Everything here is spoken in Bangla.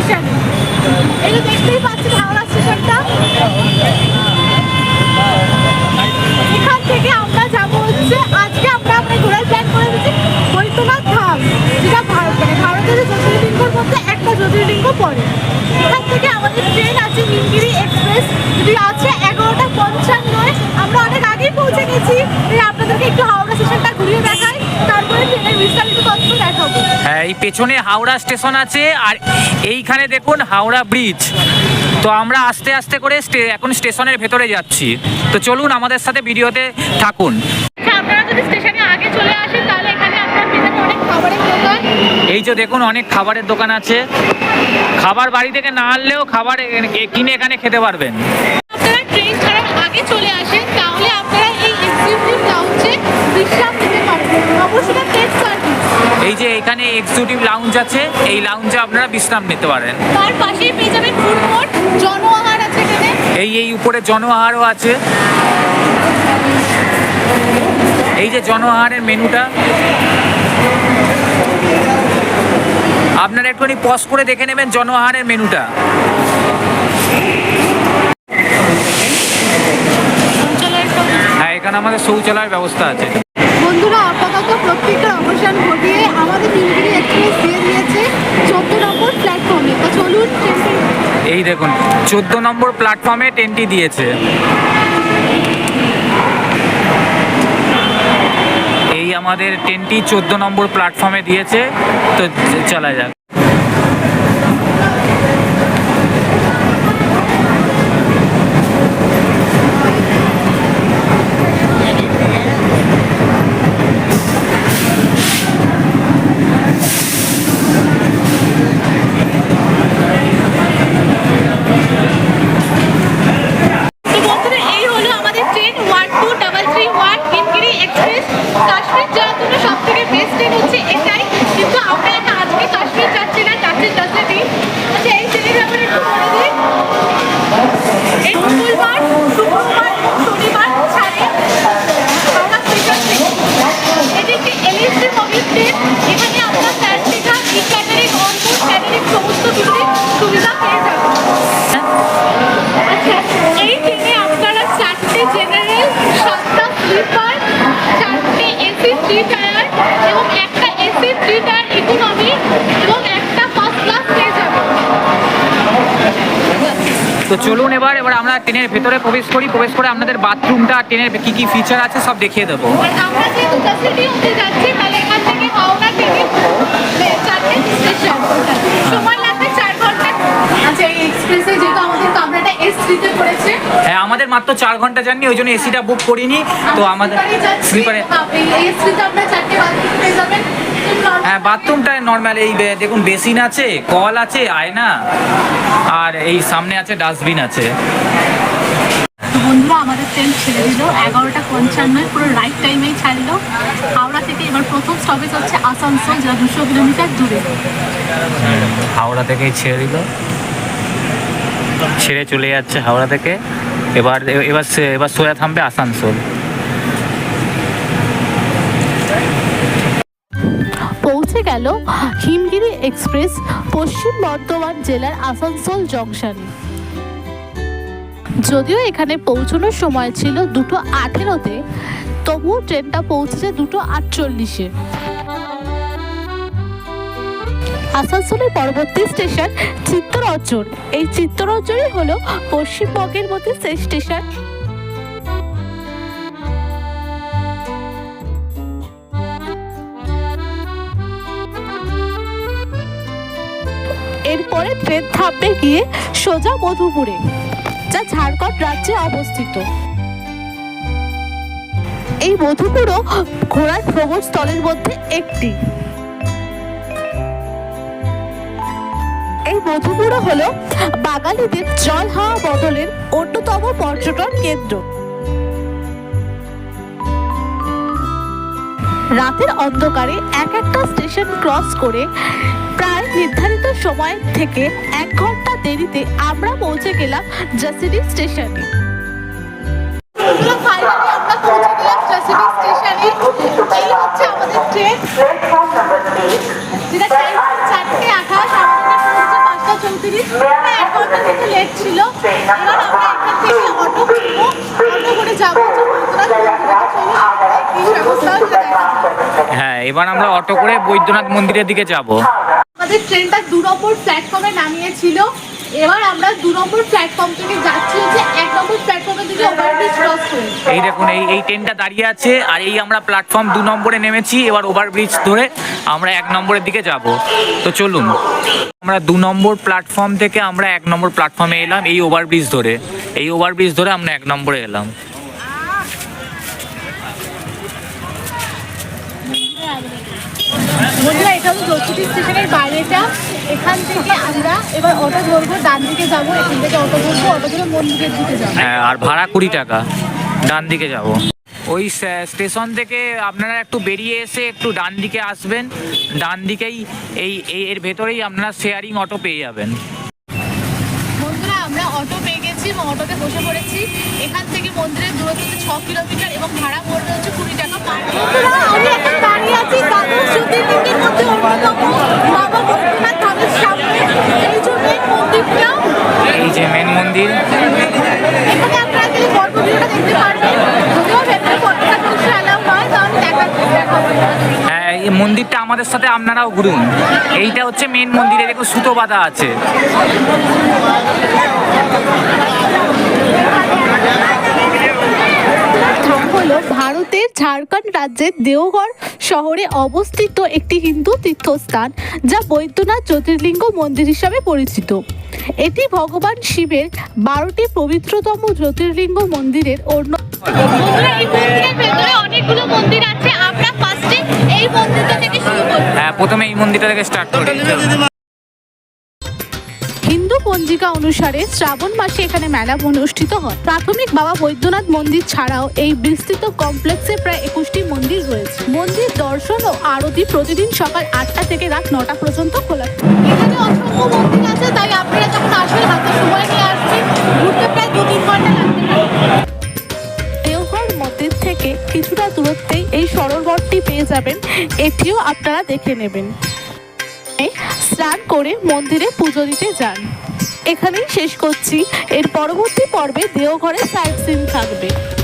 এই যে দেখতেই পাচ্ছেন হাওড়া স্টেশনটা এখান থেকে আমরা যাব হচ্ছে আজকে আমরা আমরা ঘোরার প্ল্যান করে দিচ্ছি বৈদ্যনাথ ধাম যেটা ভারত মানে ভারতের জ্যোতির্লিঙ্গর মধ্যে একটা জ্যোতির্লিঙ্গ পড়ে এখান থেকে আমাদের ট্রেন আছে নীলগিরি এক্সপ্রেস যদি আছে এগারোটা পঞ্চান্নয় আমরা অনেক আগেই পৌঁছে গেছি এই আপনাদেরকে একটু হাওড়া স্টেশনটা ঘুরিয়ে দেখাই তারপরে ট্রেনের বিস্তারিত তথ্য দেখাবো হ্যাঁ এই পেছনে হাওড়া স্টেশন আছে আর এইখানে দেখুন হাওড়া ব্রিজ। তো আমরা আস্তে আস্তে করে এখন স্টেশনের ভেতরে যাচ্ছি। তো চলুন আমাদের সাথে ভিডিওতে থাকুন। আচ্ছা আপনারা যদি স্টেশনে আগে চলে আসেন তাহলে এখানে আপনার পেয়ে যাবেন অনেক খাবারের দোকান। এই যে দেখুন অনেক খাবারের দোকান আছে। খাবার বাড়ি থেকে না আনলেও খাবার কিনে এখানে খেতে পারবেন। আপনারা ট্রেন ছাড়ার আগে চলে আসেন তাহলে আপনারা এই এক্সিকিউটিভ লাউঞ্জে বিশ্রাম নিতে পারবেন অবশ্যই ট্রেন সার্ভিস এই যে এখানে এক্সিকিউটিভ লাউঞ্জ আছে এই লাউঞ্জে আপনারা বিশ্রাম নিতে পারেন। তার পাশেই পেয়ে যাবেন ফুড কোর্ট জন আহার আছে এখানে। এই এই উপরে জন আহারও আছে। এই যে জন আহারের মেনুটা। আপনারা একটুখানি পজ করে দেখে নেবেন জন আহারের মেনুটা। হ্যাঁ এখানে আমাদের শৌচালয়ের ব্যবস্থা আছে। বন্ধুরা, আপাতত প্রত্যেকটা অবসান ঘটিয়ে আমাদের নীলগিরি এক্সপ্রেস দিয়ে দিয়েছে চোদ্দ নম্বর প্ল্যাটফর্মে তো চলুন এই দেখুন, চোদ্দ নম্বর প্ল্যাটফর্মে ট্রেনটি দিয়েছে। এই আমাদের ট্রেনটি চোদ্দ নম্বর প্ল্যাটফর্মে দিয়েছে, তো চলা যাক তো বন্ধুরা এই হলো আমাদের train one two double three one Nilgiri express Kashmir যাওয়ার জন্য সব থেকে বেস্ট ট্রেন হচ্ছে এটাই কিন্তু আমরা এটা আজকে কাশ্মীর যাচ্ছি না যাচ্ছি দশটা দিন আচ্ছা এই ট্রেনের ব্যাপারে একটু বলে দিই এই মঙ্গলবার শুক্রবার এবং শনিবার ছাড়ে হাওড়া স্টেশন থেকে এটি একটি এলএসডি মোবিল ট্রেন এখানে আপনার স্যার টিকা ই ক্যাটারিং অনবোর্ড ক্যাটারিং সমস্ত কিছুরই সুবিধা পেয়ে যাবেন আচ্ছা এই ট্রেনে আপনারা চারটে জেনারেল সাতটা স্লিপার চারটে এসি থ্রি টায়ার এবং একটা এসি থ্রি টায়ার ইকোনমি এবং একটা ফার্স্ট ক্লাস পেয়ে যাবেন তো চলুন এবার এবার আমরা ট্রেনের ভেতরে প্রবেশ করি প্রবেশ করে আপনাদের বাথরুমটা ট্রেনের কি কি ফিচার আছে সব দেখিয়ে দেবো। আমরা যেহেতু যাচ্ছি তাহলে এখান থেকে হাওড়া থেকে চারটে স্টেশন সময় লাগবে চার ঘণ্টা আচ্ছা এই এক্সপ্রেসে যেহেতু আমাদের কামরাটা এস থ্রিতে পড়েছে। হ্যাঁ আমাদের মাত্র চার ঘণ্টা জার্নি ওই জন্য এসিটা বুক করিনি। তো আমাদের স্লিপারে স্ত্রীতে আপনার চারটে বাথরুম পেয়ে যাবেন হ্যাঁ বাথরুমটা নর্মাল এই দেখুন বেসিন আছে কল আছে আয়না আর এই সামনে আছে ডাস্টবিন আছে। বন্ধুরা আমাদের ট্রেন ছেড়ে দিল। এগারোটা পঞ্চান্নয় পুরো রাইট টাইমেই ছাড়লো। হাওড়া থেকে এবার প্রথম স্টপেজ হচ্ছে আসানসোল যা দুশো কিলোমিটার দূরে। হাওড়া থেকেই ছেড়ে দিল। ছেড়ে চলে যাচ্ছে হাওড়া থেকে। এবার এবার এবার সোয়া থামবে আসানসোল। পৌঁছে গেল হিমগিরি এক্সপ্রেস, পশ্চিম বর্ধমান জেলার আসানসোল জংশনে। যদিও এখানে পৌঁছানোর সময় ছিল দুটো আঠেরোতে, তবুও ট্রেনটা পৌঁছেছে দুটো আটচল্লিশে। আসানসোলের পরবর্তী স্টেশন চিত্তরঞ্জন। এই চিত্তরঞ্জনই হলো পশ্চিমবঙ্গের মধ্যে সেই স্টেশন। এরপরে ট্রেন থামবে গিয়ে সোজা মধুপুরে, যা ঝাড়খণ্ড রাজ্যে অবস্থিত। এই মধুপুরও ঘোড়ার ভ্রমণ স্থলের মধ্যে একটি। এই মধুপুরও হলো বাঙালিদের জল হাওয়া বদলের অন্যতম পর্যটন কেন্দ্র। রাতের অন্ধকারে এক একটা স্টেশন ক্রস করে প্রায় নির্ধারিত সময় থেকে এক ঘণ্টা দেরিতে আমরা পৌঁছে গেলাম জাসিডি স্টেশনে। বন্ধুরা হ্যাঁ এবার আমরা অটো করে বৈদ্যনাথ মন্দিরের দিকে যাব। আমাদের ট্রেনটা দু নম্বর প্ল্যাটফর্মে নামিয়েছিল। এবার আমরা দু নম্বর প্ল্যাটফর্ম থেকে যাচ্ছি হচ্ছে এক নম্বর প্ল্যাটফর্মের দিকে ওভারব্রিজ ক্রস করে। এই দেখুন, এই এই ট্রেনটা দাঁড়িয়ে আছে আর এই আমরা প্ল্যাটফর্ম দু নম্বরে নেমেছি, এবার ওভারব্রিজ ধরে আমরা এক নম্বরের দিকে যাব। তো চলুন, আমরা দু নম্বর প্ল্যাটফর্ম থেকে আমরা এক নম্বর প্ল্যাটফর্মে এলাম, এই ওভারব্রিজ ধরে। এই ওভারব্রিজ ধরে আমরা এক নম্বরে এলাম। বন্ধুরা, এটা হলো স্টেশনের বাইরেটা। এখান থেকে আমরা এবার অটো ধরবো, ডান দিকে যাব, এখান থেকে অটো ধরবো, অটো ধরে মন্দিরের দিকে যাব। হ্যাঁ আর ভাড়া কুড়ি টাকা। ডান দিকে যাব। ওই স্টেশন থেকে আপনারা একটু বেরিয়ে এসে একটু ডান দিকে আসবেন। ডান দিকেই এই- এর ভেতরেই আপনারা শেয়ারিং অটো পেয়ে যাবেন বন্ধুরা আমরা অটো পেয়ে গেছি এবং অটোতে বসে পড়েছি। এখান থেকে মন্দিরের দূরত্ব হচ্ছে ছ কিলোমিটার এবং ভাড়া পড়বে হচ্ছে কুড়ি টাকা পার বন্ধুরা আমি এখন দাঁড়িয়ে আছি মধ্যে অন্যতম বাবা বৈদ্যনাথ ধামের সামনে। এই মন্দিরটা যে মেন মন্দির। এখানে আপনারা গেলে গর্ভগৃহটা দেখতে পারবেন। যদিও ভেতরে ফটোটা তুলতে অ্যালাউ নয় তাহলে দেখাচ্ছি দেখাবো। এই মন্দিরটা আমাদের সাথে আপনারাও ঘুরুন। এইটা হচ্ছে মেন মন্দিরে দেখুন সুতো বাঁধা আছে। ঝাড়খণ্ড রাজ্যের দেওঘর শহরে অবস্থিত একটি হিন্দু তীর্থস্থান যা বৈদ্যনাথ জ্যোতির্লিঙ্গ মন্দির হিসাবে পরিচিত। এটি ভগবান শিবের বারোটি পবিত্রতম জ্যোতির্লিঙ্গ মন্দিরের অন্য অনেকগুলো মন্দির আছে আমরা ফার্স্টে এই মন্দিরটা থেকে শুরু করব। হ্যাঁ প্রথমে এই মন্দিরটা থেকে স্টার্ট করি। পঞ্জিকা অনুসারে শ্রাবণ মাসে এখানে মেলা অনুষ্ঠিত হয়। প্রাথমিক বাবা বৈদ্যনাথ মন্দির ছাড়াও এই বিস্তৃত কমপ্লেক্সে প্রায় একুশটি মন্দির রয়েছে। মন্দির দর্শন ও আরতি প্রতিদিন সকাল আটটা থেকে রাত নটা পর্যন্ত খোলা এখানে অসংখ্য মন্দির আছে, তাই আপনারা যখন আসবেন হাতে সময় নিয়ে আসবেন, ঘুরতে প্রায় দু তিন ঘণ্টা লাগতে মন্দির থেকে কিছুটা দূরত্বেই এই সরোবরটি পেয়ে যাবেন। এটিও আপনারা দেখে নেবেন। স্নান করে মন্দিরে পুজো দিতে যান। এখানেই শেষ করছি। এর পরবর্তী পর্বে দেওঘরে সাইট সিন থাকবে।